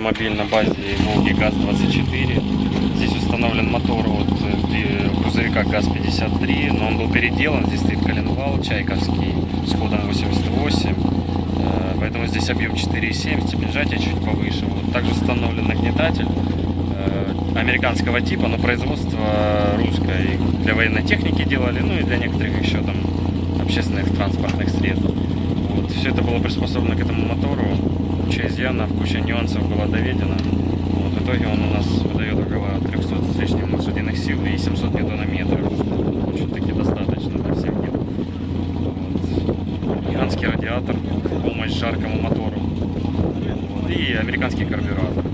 автомобиль на базе Волги ГАЗ-24. Здесь установлен мотор от э, грузовика ГАЗ-53, но он был переделан. Здесь стоит коленвал чайковский с ходом 88. Э, Поэтому здесь объем 4,7, степень чуть повыше. Вот. Также установлен нагнетатель э, американского типа, но производство русское. Для военной техники делали, ну и для некоторых еще там общественных транспортных средств. Вот. Все это было приспособлено к этому мотору. Куча изъянов, куча нюансов было доведено. Вот. В итоге он у нас выдает около 300 с лишним лошадиных сил и 700 ньютонометров. Очень-таки достаточно для всех дел. Вот. Гигантский радиатор помощь жаркому мотору. Вот. И американский карбюратор.